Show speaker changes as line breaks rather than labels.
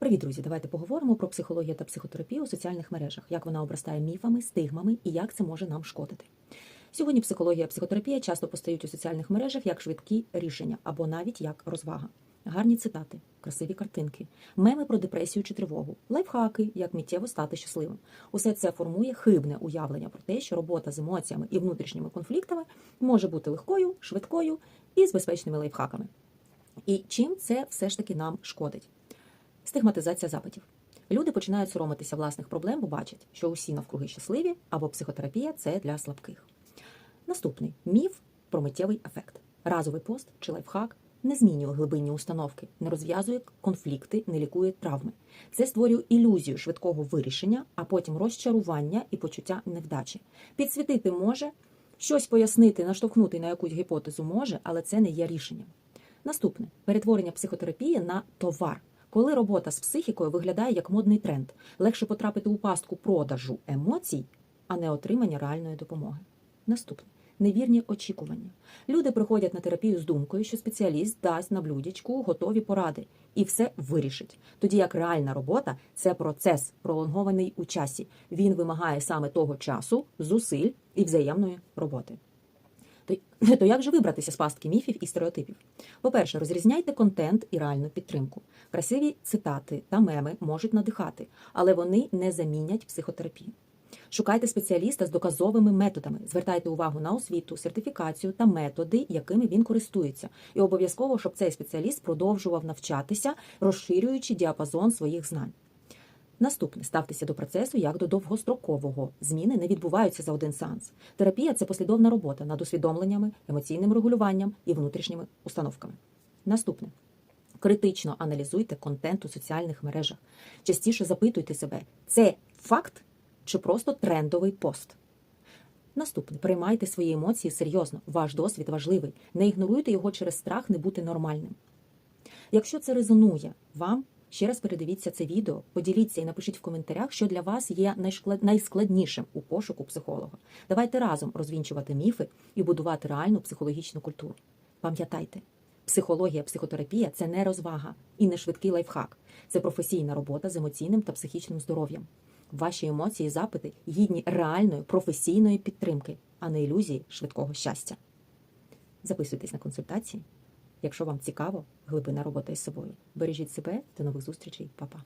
Привіт, друзі! Давайте поговоримо про психологію та психотерапію у соціальних мережах, як вона обростає міфами, стигмами і як це може нам шкодити. Сьогодні психологія і психотерапія часто постають у соціальних мережах як швидкі рішення або навіть як розвага. Гарні цитати, красиві картинки, меми про депресію чи тривогу, лайфхаки, як миттєво стати щасливим. Усе це формує хибне уявлення про те, що робота з емоціями і внутрішніми конфліктами може бути легкою, швидкою і з безпечними лайфхаками. І чим це все ж таки нам шкодить? Стигматизація запитів. Люди починають соромитися власних проблем, бо бачать, що усі навкруги щасливі, або психотерапія це для слабких. Наступний міф про миттєвий ефект. Разовий пост чи лайфхак не змінює глибинні установки, не розв'язує конфлікти, не лікує травми. Це створює ілюзію швидкого вирішення, а потім розчарування і почуття невдачі. Підсвітити може, щось пояснити, наштовхнути на якусь гіпотезу може, але це не є рішенням. Наступне перетворення психотерапії на товар. Коли робота з психікою виглядає як модний тренд, легше потрапити у пастку продажу емоцій, а не отримання реальної допомоги. Наступне невірні очікування. Люди приходять на терапію з думкою, що спеціаліст дасть на блюдечку готові поради і все вирішить. Тоді як реальна робота це процес, пролонгований у часі. Він вимагає саме того часу, зусиль і взаємної роботи. То, як же вибратися з пастки міфів і стереотипів? По-перше, розрізняйте контент і реальну підтримку. Красиві цитати та меми можуть надихати, але вони не замінять психотерапію. Шукайте спеціаліста з доказовими методами, звертайте увагу на освіту, сертифікацію та методи, якими він користується, і обов'язково, щоб цей спеціаліст продовжував навчатися, розширюючи діапазон своїх знань. Наступне ставтеся до процесу як до довгострокового. Зміни не відбуваються за один сеанс. Терапія це послідовна робота над усвідомленнями, емоційним регулюванням і внутрішніми установками. Наступне. Критично аналізуйте контент у соціальних мережах. Частіше запитуйте себе, це факт чи просто трендовий пост. Наступне. Приймайте свої емоції серйозно. Ваш досвід важливий. Не ігноруйте його через страх не бути нормальним. Якщо це резонує вам, ще раз передивіться це відео, поділіться і напишіть в коментарях, що для вас є найскладнішим у пошуку психолога. Давайте разом розвінчувати міфи і будувати реальну психологічну культуру. Пам'ятайте, психологія, психотерапія це не розвага і не швидкий лайфхак. Це професійна робота з емоційним та психічним здоров'ям. Ваші емоції і запити гідні реальної професійної підтримки, а не ілюзії швидкого щастя. Записуйтесь на консультації, якщо вам цікаво глибина роботи із собою. Бережіть себе, до нових зустрічей, Па-па.